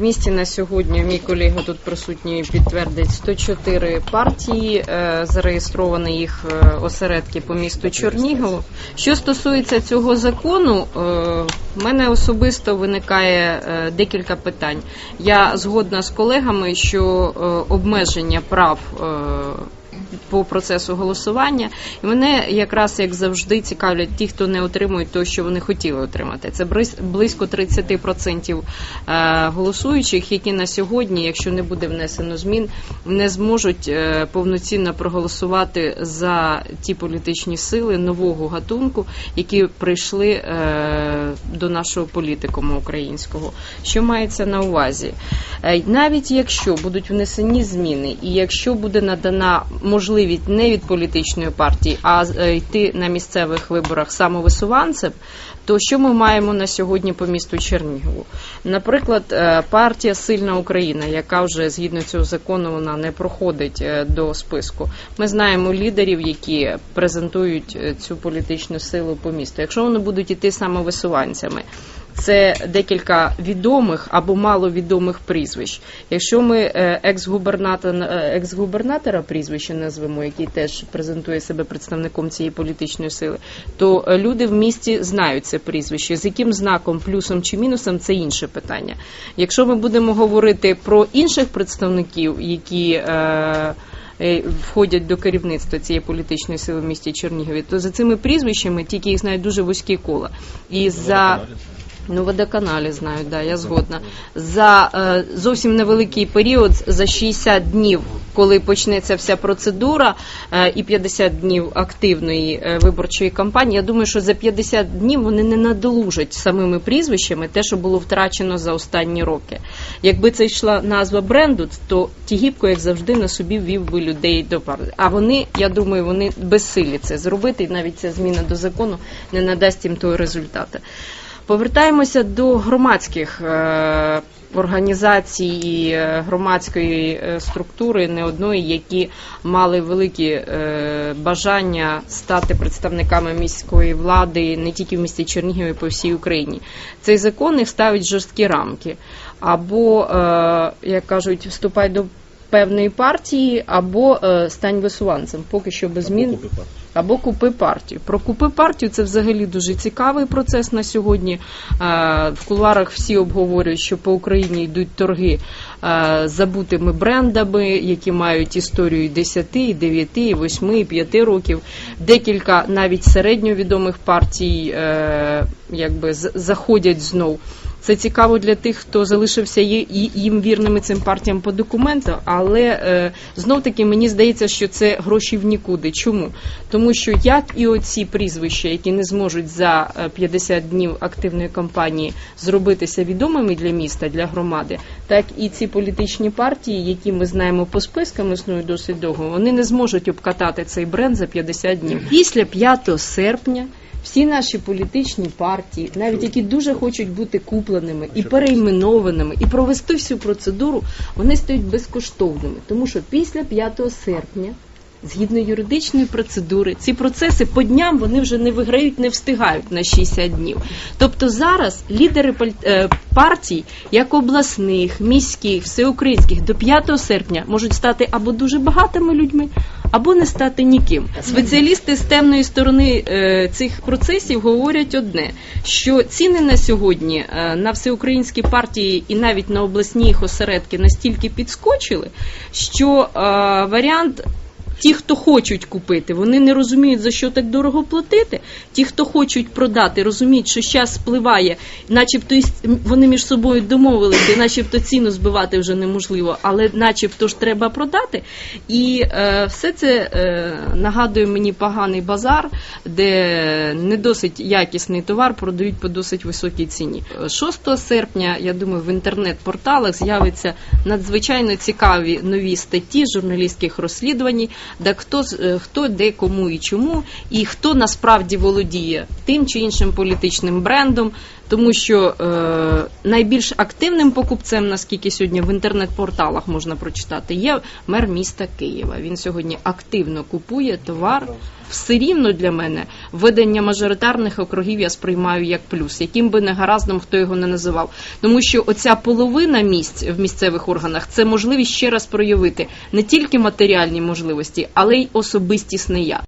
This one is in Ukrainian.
Місті на сьогодні мій колега тут присутній підтвердить 104 партії, е, зареєстровані їх е, осередки по місту Чернігову. Що стосується цього закону, у в мене особисто виникає е, декілька питань. Я згодна з колегами, що е, обмеження прав. По процесу голосування, і мене якраз як завжди цікавлять ті, хто не отримують те, що вони хотіли отримати. Це близько 30% е, голосуючих, які на сьогодні, якщо не буде внесено змін, не зможуть е, повноцінно проголосувати за ті політичні сили нового гатунку, які прийшли е, до нашого політикуму українського. Що мається на увазі? Навіть якщо будуть внесені зміни, і якщо буде надана можливість не від політичної партії, а е, йти на місцевих виборах самовисуванцем, то що ми маємо на сьогодні по місту Чернігову? Наприклад, е, партія Сильна Україна, яка вже згідно цього закону вона не проходить е, до списку. Ми знаємо лідерів, які презентують цю політичну силу по місту. Якщо вони будуть іти самовисуванцями, це декілька відомих або маловідомих прізвищ. Якщо ми е, екс-губернатора, е, прізвище назвемо, який теж презентує себе представником цієї політичної сили, то е, люди в місті знають це прізвище. З яким знаком, плюсом чи мінусом, це інше питання. Якщо ми будемо говорити про інших представників, які Входять до керівництва цієї політичної сили в місті Чернігові, то за цими прізвищами тільки їх знають дуже вузькі кола. І за Ну, водоканалі знають, да, я згодна. За е, зовсім невеликий період, за 60 днів, коли почнеться вся процедура, е, і 50 днів активної е, виборчої кампанії, я думаю, що за 50 днів вони не надолужать самими прізвищами те, що було втрачено за останні роки. Якби це йшла назва бренду, то Тігіпко, як завжди, на собі ввів би людей до партії. А вони, я думаю, вони безсилі це зробити, і навіть ця зміна до закону не надасть їм того результату. Повертаємося до громадських е, організацій і е, громадської е, структури, не одної, які мали великі бажання стати представниками міської влади не тільки в місті Чернігів, і по всій Україні. Цей закон їх ставить жорсткі рамки. Або, як кажуть, вступай до певної партії, або стань висуванцем. Поки що без змін. Або купи партію. Про купи партію це взагалі дуже цікавий процес на сьогодні. Е, В кулуарах всі обговорюють, що по Україні йдуть торги е, забутими брендами, які мають історію і 10, і 9, 8, 5 років. Декілька навіть середньовідомих партій е, якби заходять знов. Це цікаво для тих, хто залишився їм вірними цим партіям по документу, але е, знов таки мені здається, що це гроші в нікуди. Чому? Тому що як і оці прізвища, які не зможуть за е, 50 днів активної кампанії зробитися відомими для міста, для громади, так і ці політичні партії, які ми знаємо по спискам, існують досить довго, вони не зможуть обкатати цей бренд за 50 днів. Після 5 серпня всі наші політичні партії, навіть які дуже хочуть бути купленими і перейменованими, і провести всю процедуру, вони стають безкоштовними, тому що після 5 серпня. Згідно юридичної процедури, ці процеси по дням вони вже не виграють, не встигають на 60 днів. Тобто зараз лідери е, партій, як обласних, міських, всеукраїнських, до 5 серпня можуть стати або дуже багатими людьми, або не стати ніким. Спеціалісти з темної сторони е, цих процесів говорять одне: що ціни на сьогодні е, на всеукраїнські партії і навіть на обласні їх осередки настільки підскочили, що варіант. Ті, хто хочуть купити, вони не розуміють, за що так дорого платити. Ті, хто хочуть продати, розуміють, що час спливає, начебто вони між собою домовилися, начебто ціну збивати вже неможливо, але начебто ж треба продати. І е, все це е, нагадує мені поганий базар, де не досить якісний товар продають по досить високій ціні. 6 серпня, я думаю, в інтернет-порталах з'явиться надзвичайно цікаві нові статті журналістських розслідувань, де хто е, хто де кому і чому, і хто насправді володіє тим чи іншим політичним брендом. Тому що е, найбільш активним покупцем, наскільки сьогодні в інтернет-порталах можна прочитати, є мер міста Києва. Він сьогодні активно купує товар. Все рівно для мене введення мажоритарних округів я сприймаю як плюс, яким би не гараздом хто його не називав. Тому що оця половина місць в місцевих органах це можливість ще раз проявити не тільки матеріальні можливості, але й особистісне я.